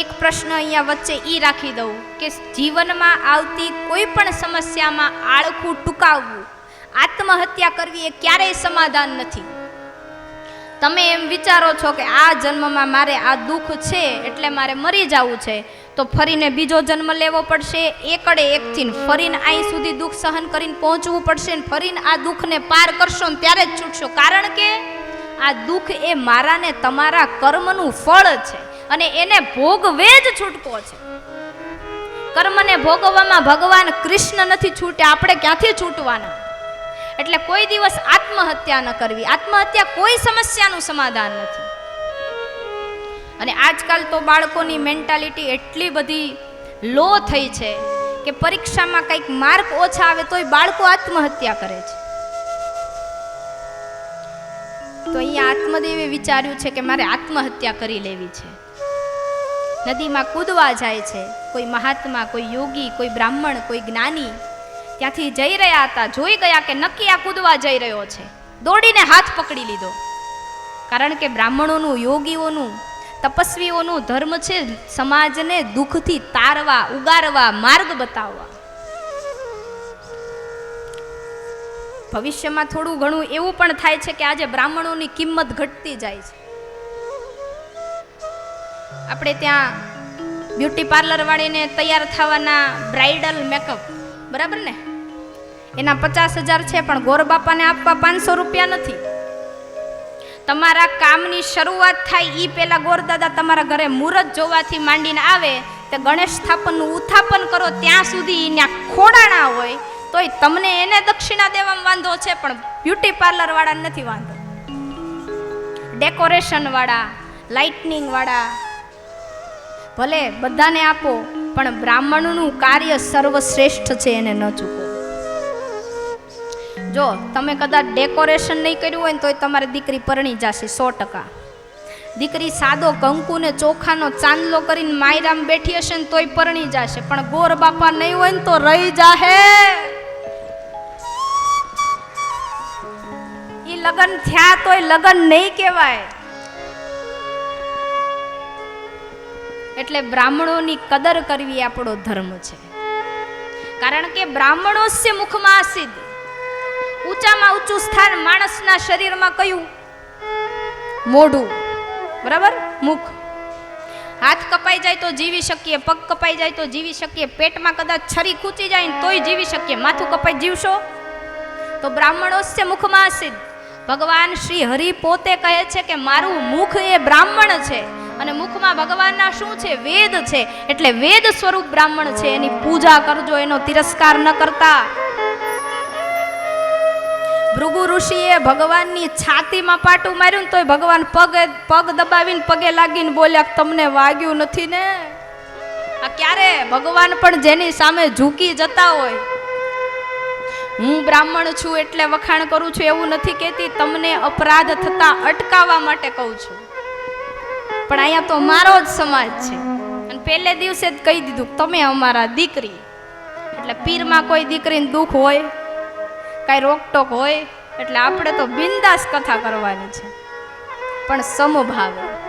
એક પ્રશ્ન અહીંયા વચ્ચે એ રાખી દઉં કે જીવનમાં આવતી કોઈ પણ સમસ્યામાં આળખું ટૂંકાવવું, આત્મહત્યા કરવી એ ક્યારેય સમાધાન નથી. તમે એમ વિચારો છો કે આ જન્મમાં મારે આ દુઃખ છે એટલે મારે મરી જવું છે, તો ફરીને બીજો જન્મ લેવો પડશે, એકડે એકથી ફરીને અહીં સુધી દુઃખ સહન કરીને પહોંચવું પડશે ને ફરીને આ દુઃખને પાર કરશો ને ત્યારે જ છૂટશો. કારણ કે આ દુઃખ એ મારા ને તમારા કર્મનું ફળ છે. અને એને ભોગવે જ છૂટકો છે. કર્મને ભોગવવામાં ભગવાન કૃષ્ણ નથી છૂટે, આપણે ક્યાંથી છૂટવાના? એટલે કોઈ દિવસ આત્મહત્યા ન કરવી. આત્મહત્યા કોઈ સમસ્યાનું સમાધાન નથી. અને આજકાલ તો બાળકોની મેન્ટાલિટી એટલી બધી લો થઈ છે કે પરીક્ષામાં કંઈક માર્ક ઓછા આવે તોય બાળકો આત્મહત્યા કરે છે. તો અહીંયા આત્મદેવે વિચાર્યું છે કે મારે આત્મહત્યા કરી લેવી છે. નદીમાં કૂદવા જાય છે. કોઈ મહાત્મા, કોઈ યોગી, કોઈ બ્રાહ્મણ, કોઈ જ્ઞાની ત્યાંથી જઈ રહ્યા હતા, જોઈ ગયા કે નક્કી આ કૂદવા જઈ રહ્યો છે. દોડીને હાથ પકડી લીધો. કારણ કે બ્રાહ્મણોનું, યોગીઓનું, તપસ્વીઓનું ધર્મ છે સમાજને દુઃખથી તારવા, ઉગારવા, માર્ગ બતાવવા. ભવિષ્યમાં થોડું ઘણું એવું પણ થાય છે કે આજે બ્રાહ્મણોની કિંમત ઘટતી જાય છે. આપણે ત્યાં બ્યુટી પાર્લર વાળીને તૈયાર થવાના બ્રાઇડલ મેકઅપ બરાબર ને? એના પચાસ હજાર છે, પણ ગોર બાપાને આપવા પાંચસો રૂપિયા નથી. તમારા કામની શરૂઆત થાય એ પહેલા ગોરદાદા તમારા ઘરે મુહૂર્ત જોવાથી માંડીને આવે, તે ગણેશ સ્થાપનનું ઉત્થાપન કરો ત્યાં સુધી ત્યાં ખોડાણા હોય, તોય તમને એને દક્ષિણા દેવામાં વાંધો છે, પણ બ્યુટી પાર્લર વાળા નથી વાંધો. ડેકોરેશન વાળા લાઇટનિંગ વાળા ભલે બધાને આપો, પણ બ્રાહ્મણનું કાર્ય સર્વશ્રેષ્ઠ છે એને ન ચૂકો. જો તમે કદાચ ડેકોરેશન નહીં કર્યું હોય ને તોય તમારી દીકરી પરણી જશે સો ટકા. દીકરી સાદો કંકુને ચોખાનો ચાંદલો કરીને માયરામ બેઠી હશે ને તોય પરણી જશે, પણ ગોર બાપા નહીં હોય ને તો રહી જાહે. એ લગ્ન થયા તોય લગન નહીં કહેવાય. એટલે બ્રાહ્મણોની કદર કરવી આપણો ધર્મ છે. કારણ કે બ્રાહ્મણોસ્ય મુખમાં સિદ્ધ ઊંચામાં ઊંચું સ્થાન માણસના શરીરમાં કયું? મોઢું. બરાબર? મુખ. હાથ કપાઈ જાય તો જીવી શકીએ, પગ કપાઈ જાય તો જીવી શકીએ, પેટમાં કદાચ છરી ખૂંચી જાય ને તોય જીવી શકીએ. માથું કપાઈ જીવશો? તો બ્રાહ્મણોસ્ય મુખમાં સિદ્ધ ભગવાન શ્રી હરિ પોતે કહે છે કે મારું મુખ એ બ્રાહ્મણ છે. અને મુખમાં ભગવાનના શું છે? વેદ છે. એટલે વેદ સ્વરૂપ બ્રાહ્મણ છે. એની પૂજા કરજો, એનો તિરસ્કાર ન કરતા. ભૃગુ ઋષિએ ભગવાનની છાતીમાં પાટું માર્યું ને તોય ભગવાન પગે પગ દબાવીને પગે લાગીને બોલ્યા, તમને વાગ્યું નથી ને? આ ક્યારે? ભગવાન પણ જેની સામે ઝૂકી જતા હોય. હું બ્રાહ્મણ છું એટલે વખાણ કરું છું, એવું નથી કહેતી. તમને અપરાધ થતા અટકાવવા માટે કહું છું. પણ અહીંયા તો મારો જ સમાજ છે. અને પહેલે દિવસે જ કહી દીધું તમે અમારા દીકરી. એટલે પીરમાં કોઈ દીકરીને દુઃખ હોય, કાંઈ રોકટોક હોય, એટલે આપણે તો બિંદાસ કથા કરવાની છે. પણ સમભાવે.